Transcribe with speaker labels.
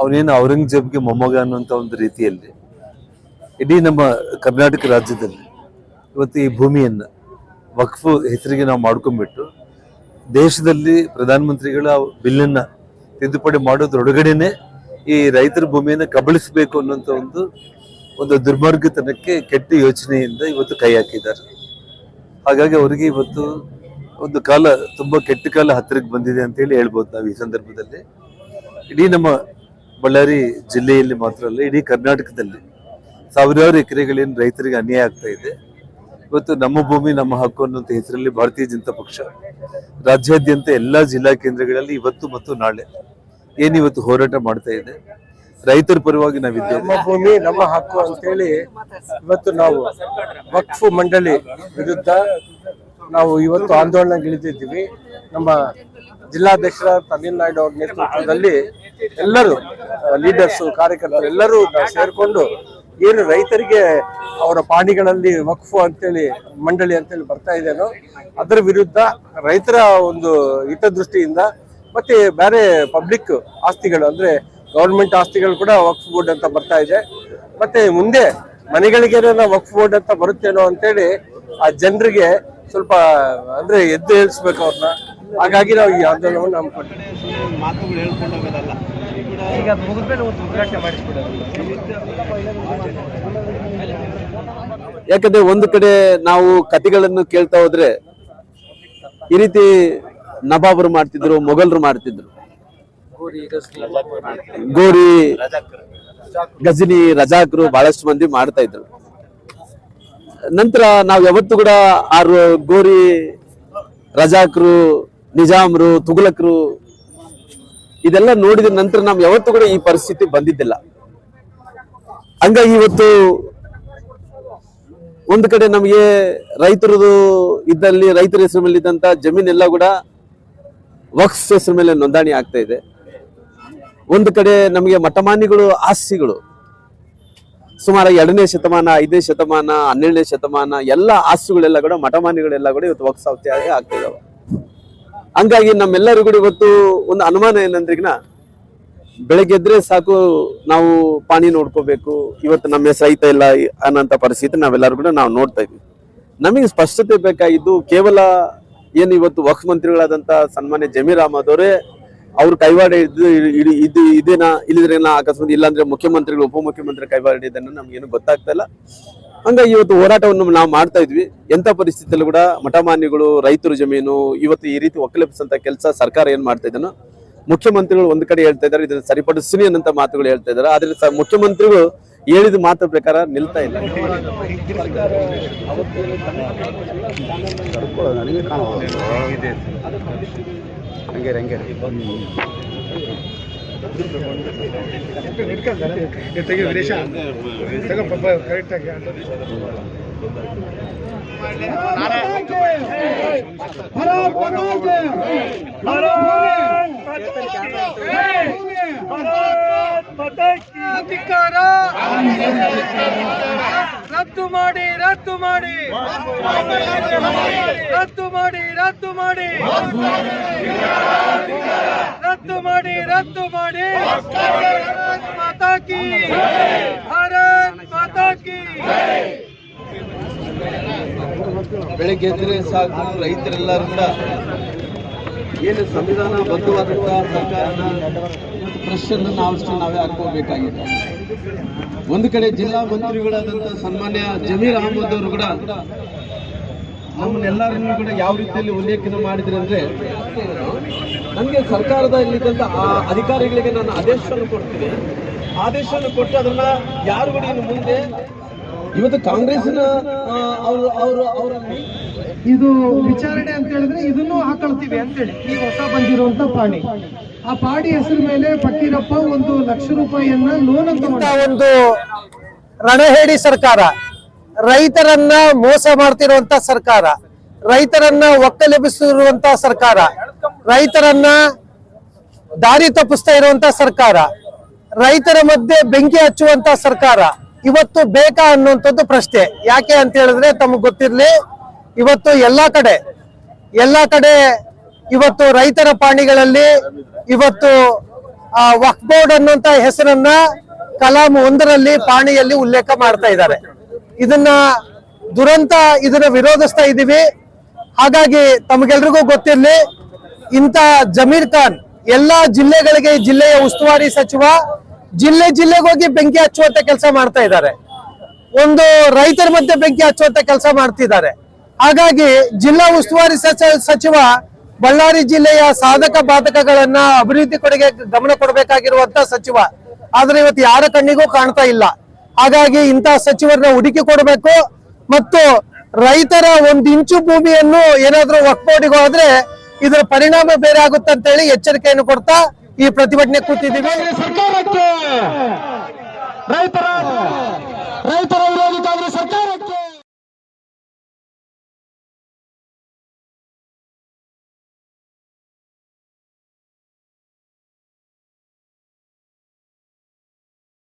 Speaker 1: ಅವನೇನು ಔರಂಗಜೇಬ್ಗೆ ಮೊಮ್ಮಗ ಅನ್ನುವಂಥ ಒಂದು ರೀತಿಯಲ್ಲಿ ಇಡೀ ನಮ್ಮ ಕರ್ನಾಟಕ ರಾಜ್ಯದಲ್ಲಿ ಇವತ್ತು ಈ ಭೂಮಿಯನ್ನು ವಕ್ಫ್ ಹೆಸರಿಗೆ ನಾವು ಮಾಡ್ಕೊಂಡ್ಬಿಟ್ಟು ದೇಶದಲ್ಲಿ ಪ್ರಧಾನಮಂತ್ರಿಗಳ ಬಿಲ್ಲನ್ನು ತಿದ್ದುಪಡಿ ಮಾಡೋದ್ರೊಳಗಡೆನೆ ಈ ರೈತರ ಭೂಮಿಯನ್ನು ಕಬಳಿಸಬೇಕು ಅನ್ನುವಂಥ ಒಂದು ಒಂದು ದುರ್ಮಾರ್ಗತನಕ್ಕೆ ಕೆಟ್ಟ ಯೋಚನೆಯಿಂದ ಇವತ್ತು ಕೈ ಹಾಕಿದ್ದಾರೆ. ಹಾಗಾಗಿ ಅವರಿಗೆ ಇವತ್ತು ಒಂದು ಕಾಲ ತುಂಬಾ ಕೆಟ್ಟ ಕಾಲ ಹತ್ತಿರಕ್ಕೆ ಬಂದಿದೆ ಅಂತ ಹೇಳಿ ಹೇಳ್ಬೋದು ನಾವು ಈ ಸಂದರ್ಭದಲ್ಲಿ. ಇಡೀ ನಮ್ಮ ಬಳ್ಳಾರಿ ಜಿಲ್ಲೆಯಲ್ಲಿ ಮಾತ್ರ ಅಲ್ಲ, ಇಡೀ ಕರ್ನಾಟಕದಲ್ಲಿ ಸಾವಿರಾರು ಎಕರೆಗಳೇನು ರೈತರಿಗೆ ಅನ್ಯಾಯ ಆಗ್ತಾ ಇದೆ. ಇವತ್ತು ನಮ್ಮ ಭೂಮಿ, ನಮ್ಮ ಹಕ್ಕು ಅನ್ನುವಂಥ ಹೆಸರಲ್ಲಿ ಭಾರತೀಯ ಜನತಾ ಪಕ್ಷ ರಾಜ್ಯಾದ್ಯಂತ ಎಲ್ಲ ಜಿಲ್ಲಾ ಕೇಂದ್ರಗಳಲ್ಲಿ ಇವತ್ತು ಮತ್ತು ನಾಳೆ ಏನಿವತ್ತು ಹೋರಾಟ ಮಾಡ್ತಾ ಇದೆ. ರೈತರ ಪರವಾಗಿ ನಾವಿದ್ದೇವೆ.
Speaker 2: ನಮ್ಮ ಭೂಮಿ, ನಮ್ಮ ಹಕ್ಕು ಅಂತೇಳಿ ಇವತ್ತು ನಾವು ವಕ್ಫ್ ಮಂಡಳಿ ವಿರುದ್ಧ ನಾವು ಇವತ್ತು ಆಂದೋಲನಗಿಳಿದಿದ್ದೀವಿ ನಮ್ಮ ಜಿಲ್ಲಾಧ್ಯಕ್ಷರ ತಮಿಳ್ನಾಡು ಅವ್ರ ನೇತೃತ್ವದಲ್ಲಿ ಎಲ್ಲರೂ ಲೀಡರ್ಸ್ ಕಾರ್ಯಕರ್ತರು ಎಲ್ಲರೂ ಸೇರ್ಕೊಂಡು ಏನು ರೈತರಿಗೆ ಅವರ ಪಾಣಿಗಳಲ್ಲಿ ವಕ್ಫು ಅಂತೇಳಿ, ಮಂಡಳಿ ಅಂತೇಳಿ ಬರ್ತಾ ಇದೇನೋ ಅದರ ವಿರುದ್ಧ ರೈತರ ಒಂದು ಹಿತದೃಷ್ಟಿಯಿಂದ ಮತ್ತೆ ಬೇರೆ ಪಬ್ಲಿಕ್ ಆಸ್ತಿಗಳು, ಅಂದ್ರೆ ಗೌರ್ಮೆಂಟ್ ಆಸ್ತಿಗಳು ಕೂಡ ವಕ್ಫ್ ಬೋರ್ಡ್ ಅಂತ ಬರ್ತಾ ಇದೆ. ಮತ್ತೆ ಮುಂದೆ ಮನೆಗಳಿಗೆ ವಕ್ಫ್ ಬೋರ್ಡ್ ಅಂತ ಬರುತ್ತೇನೋ ಅಂತೇಳಿ ಆ ಜನರಿಗೆ ಸ್ವಲ್ಪ, ಅಂದ್ರೆ ಎದ್ದು ಹೇಳ್ಸ್ಬೇಕು ಅವ್ರನ್ನ. ಹಾಗಾಗಿ ನಾವು ಈ ಆಂದೋಲನವನ್ನು ಹಮ್ಮಿಕೊಂಡಿದ್ದೀವಿ.
Speaker 3: ಮಾತುಗಳು ಮುಗಿದ
Speaker 2: ಈಗ ಮುಗಿದ್ಮೇಲೆ ಒಂದು ಉದ್ಘಾಟನೆ ಮಾಡಿಸ್ಬಿಡೋದು
Speaker 4: ಯಾಕಂದ್ರೆ ಒಂದು ಕಡೆ ನಾವು ಕಥೆಗಳನ್ನು ಕೇಳ್ತಾ ಹೋದ್ರೆ ಈ ರೀತಿ ನಬಾಬರು ಮಾಡ್ತಿದ್ರು, ಮೊಘಲರು ಮಾಡ್ತಿದ್ರು. ಗೋರಿ, ಗಜನಿ, ರಜಾಕ್ರು ಬಹಳಷ್ಟು ಮಂದಿ ಮಾಡ್ತಾ ಇದ್ರು. ನಂತರ ನಾವು ಯಾವತ್ತು ಕೂಡ ಆರು ಗೋರಿ, ರಜಾಕ್ರು, ನಿಜಾಮ್ರು, ತುಘಲಕ್ರು ಇದೆಲ್ಲ ನೋಡಿದ ನಂತರ ನಾವು ಯಾವತ್ತೂ ಕೂಡ ಈ ಪರಿಸ್ಥಿತಿ ಬಂದಿದ್ದಿಲ್ಲ. ಹಂಗಾಗಿ ಇವತ್ತು ಒಂದು ಕಡೆ ನಮಗೆ ರೈತರದು ಇದ್ದಲ್ಲಿ ರೈತರ ಹೆಸರು ಮೇಲೆ ಇದ್ದಂತ ಜಮೀನೆಲ್ಲ ಕೂಡ ವಕ್ಸ್ ಹೆಸರು ಮೇಲೆ ನೋಂದಣಿ ಆಗ್ತಾ ಇದೆ. ಒಂದು ಕಡೆ ನಮಗೆ ಮಠಮಾನಿಗಳು ಆಸ್ತಿಗಳು, ಸುಮಾರು ಎರಡನೇ ಶತಮಾನ, ಐದನೇ ಶತಮಾನ, ಹನ್ನೆರಡನೇ ಶತಮಾನ ಎಲ್ಲ ಆಸ್ತಿಗಳೆಲ್ಲ ಕೂಡ ಮಠಮಾನಿಗಳೆಲ್ಲ ಕೂಡ ಇವತ್ತು ವಕ್ಸ್ ಆಗ್ತಾ ಇದಾವೆ. ಹಂಗಾಗಿ ನಮ್ಮೆಲ್ಲರಿಗೂ ಕೂಡ ಇವತ್ತು ಒಂದು ಅನುಮಾನ ಏನಂದ್ರಿಗಿನ ಬೆಳಗ್ಗೆ ಎದ್ರೆ ಸಾಕು ನಾವು ಪಾಣಿ ನೋಡ್ಕೋಬೇಕು, ಇವತ್ತು ನಮ್ಮ ಹೆಸರು ಐತಾ ಇಲ್ಲ ಅನ್ನೋಂಥ ಪರಿಸ್ಥಿತಿ ನಾವೆಲ್ಲರೂ ಕೂಡ ನಾವು ನೋಡ್ತಾ ಇದ್ವಿ. ನಮಗೆ ಸ್ಪಷ್ಟತೆ ಬೇಕಾಗಿದ್ದು ಕೇವಲ ಏನು ಇವತ್ತು ವಕ್ಫ್ ಮಂತ್ರಿಗಳಾದಂತ ಸನ್ಮಾನ್ಯ ಜಮೀರ್ ಅಹಮದ್ ಅವರೇ ಅವ್ರ ಕೈವಾಡ ಇದು ಇದೇನಾ ಇಲ್ಲಿದ್ರೆ ಅಕಸ್ಮಾತ್ ಇಲ್ಲಾಂದ್ರೆ ಮುಖ್ಯಮಂತ್ರಿಗಳು, ಉಪಮುಖ್ಯಮಂತ್ರಿ ಕೈವಾಡ ಇದನ್ನ ನಮ್ಗೇನು ಗೊತ್ತಾಗ್ತಾ ಇಲ್ಲ. ಹಂಗಾಗಿ ಇವತ್ತು ಹೋರಾಟವನ್ನು ನಾವು ಮಾಡ್ತಾ ಇದ್ವಿ. ಎಂತ ಪರಿಸ್ಥಿತಿಯಲ್ಲೂ ಕೂಡ ಮಠಮಾನ್ಯಗಳು, ರೈತರ ಜಮೀನು, ಇವತ್ತು ಈ ರೀತಿ ಒಕ್ಕಲೆಬ್ಸಂತ ಕೆಲಸ ಸರ್ಕಾರ ಏನ್ ಮಾಡ್ತಾ ಇದನ್ನು ಮುಖ್ಯಮಂತ್ರಿಗಳು ಒಂದು ಕಡೆ ಹೇಳ್ತಾ ಇದ್ದಾರೆ, ಇದನ್ನ ಸರಿಪಡಿಸ್ತೀನಿ ಅನ್ನಂತ ಮಾತುಗಳು ಹೇಳ್ತಾ ಇದ್ದಾರೆ. ಆದ್ರೆ ಮುಖ್ಯಮಂತ್ರಿಗಳು ಹೇಳಿದ ಮಾತು ಪ್ರಕಾರ ನಿಲ್ತಾ ಇಲ್ಲ.
Speaker 3: ನನಗೆ ಕಾಣಬಹುದು ಹಂಗೆ ಹಂಗೆ
Speaker 5: ಅಧಿಕಾರ ರದ್ದು ಮಾಡಿ ರದ್ದು ಮಾಡಿ. ರದ್ದು ಮಾಡಿ ರದ್ದು ಮಾಡಿ. ರದ್ದು ಮಾಡಿ ರದ್ದು ಮಾಡಿ. ಮಾತಾಕಿ. ಭಾರತ್
Speaker 4: ಬೆಳಗ್ಗೆ ಎದ್ರೆ ಸಾಕು ರೈತರೆಲ್ಲರೂ ಏನು ಸಂವಿಧಾನ ಬದ್ಧವಾದಂತಹ ಸರ್ಕಾರನ ಪ್ರಶ್ನೆ ನಾವು ನಾವೇ ಹಾಕೋಬೇಕಾಗಿದೆ ಒಂದು ಕಡೆ ಜಿಲ್ಲಾ ಮಂತ್ರಿಗಳಾದಂತಹ ಸನ್ಮಾನ್ಯ ಜಮೀರ್ ಅಹಮದ್ ಅವರು ಕೂಡ ನಮ್ಮನ್ನೆಲ್ಲರನ್ನೂ ಕೂಡ ಯಾವ ರೀತಿಯಲ್ಲಿ ಉಲ್ಲೇಖನ ಮಾಡಿದ್ರೆ ಅಂದ್ರೆ ನನಗೆ ಸರ್ಕಾರದ ಇಲ್ಲಿದ್ದಂಥ ಆ ಅಧಿಕಾರಿಗಳಿಗೆ ನಾನು ಆದೇಶವನ್ನು ಕೊಡ್ತೀನಿ. ಆದೇಶವನ್ನು ಕೊಟ್ಟು ಅದನ್ನ ಯಾರು ಕೂಡ ಇನ್ನು ಮುಂದೆ ಇವತ್ತು ಕಾಂಗ್ರೆಸ್ನ ಅವರು ಅವರು ಅವರಲ್ಲಿ
Speaker 6: ಇದು ವಿಚಾರಣೆ ಅಂತ ಹೇಳಿದ್ರೆ ಇದನ್ನು ಹಾಕೊಳ್ತೀವಿ ಅಂತೇಳಿ. ಈ ಹೊಸ ಬಂದಿರುವಂತ ಪಾಣಿ. ಆ ಪಾಡಿ ಹೆಸರು ಮೇಲೆ ಫಕೀರಪ್ಪ ಒಂದು ಲಕ್ಷ ರೂಪಾಯಿಯನ್ನ ಲೋನ್ ಅಂತ
Speaker 2: ಒಂದು ರಣಹೇಡಿ ಸರ್ಕಾರ ರೈತರನ್ನ ಮೋಸ ಮಾಡ್ತಿರುವಂತ ಸರ್ಕಾರ, ರೈತರನ್ನ ಒಕ್ಕಲೆಬ್ಬಿಸಿರುವಂತ ಸರ್ಕಾರ, ರೈತರನ್ನ ದಾರಿ ತಪ್ಪಿಸ್ತಾ ಇರುವಂತ ಸರ್ಕಾರ, ರೈತರ ಮಧ್ಯೆ ಬೆಂಕಿ ಹಚ್ಚುವಂತ ಸರ್ಕಾರ, ಇವತ್ತು ಬೇಕಾ ಅನ್ನುವಂಥದ್ದು ಪ್ರಶ್ನೆ. ಯಾಕೆ ಅಂತ ಹೇಳಿದ್ರೆ ತಮಗೆ ಗೊತ್ತಿರ್ಲಿ, ಇವತ್ತು ಎಲ್ಲಾ ಕಡೆ ಎಲ್ಲಾ ಕಡೆ ಇವತ್ತು ರೈತರ ಪಾಣಿಗಳಲ್ಲಿ ಇವತ್ತು
Speaker 6: ವಕ್ಫ್ ಬೋರ್ಡ್ ಅನ್ನುವಂತ ಹೆಸರನ್ನ ಕಲಾಂ ಒಂದರಲ್ಲಿ ಪಾಣಿಯಲ್ಲಿ ಉಲ್ಲೇಖ ಮಾಡ್ತಾ ಇದ್ದಾರೆ. ಇದನ್ನ ದುರಂತ ಇದನ್ನ ವಿರೋಧಿಸ್ತಾ ಇದ್ದೀವಿ ಹಾಗಾಗಿ ತಮಗೆಲ್ರಿಗೂ ಗೊತ್ತಿರಲಿ, ಇಂಥ ಜಮೀರ್ ಖಾನ್ ಎಲ್ಲಾ ಜಿಲ್ಲೆಗಳಿಗೆ ಜಿಲ್ಲೆಯ ಉಸ್ತುವಾರಿ ಸಚಿವ, ಜಿಲ್ಲೆ ಜಿಲ್ಲೆಗೆ ಹೋಗಿ ಬೆಂಕಿ ಹಚ್ಚುವಂತ ಕೆಲಸ ಮಾಡ್ತಾ ಇದ್ದಾರೆ. ಒಂದು ರೈತರ ಮಧ್ಯೆ ಬೆಂಕಿ ಹಚ್ಚುವಂತ ಕೆಲಸ ಮಾಡ್ತಿದ್ದಾರೆ. ಹಾಗಾಗಿ ಜಿಲ್ಲಾ ಉಸ್ತುವಾರಿ ಸಚ- ಸಚಿವ ಬಳ್ಳಾರಿ ಜಿಲ್ಲೆಯ ಸಾಧಕ ಬಾಧಕಗಳನ್ನ ಅಭಿವೃದ್ಧಿ ಕೊಡುಗೆ ಗಮನ ಕೊಡಬೇಕಾಗಿರುವಂತ ಸಚಿವ. ಆದ್ರೆ ಇವತ್ತು ಯಾರ ಕಣ್ಣಿಗೂ ಕಾಣ್ತಾ ಇಲ್ಲ. ಹಾಗಾಗಿ ಇಂತಹ ಸಚಿವರನ್ನ ಹುಡುಕಿ ಕೊಡಬೇಕು. ಮತ್ತು ರೈತರ ಒಂದು ಇಂಚು ಭೂಮಿಯನ್ನು ಏನಾದ್ರೂ ಒಕ್ಕೋಟಿಗೆ ಹೋದ್ರೆ ಇದರ ಪರಿಣಾಮ ಬೇರೆ ಆಗುತ್ತೆ ಅಂತ ಹೇಳಿ ಎಚ್ಚರಿಕೆಯನ್ನು ಕೊಡ್ತಾ ಈ ಪ್ರತಿಭಟನೆ ಕೂತಿದ್ದೀವಿ.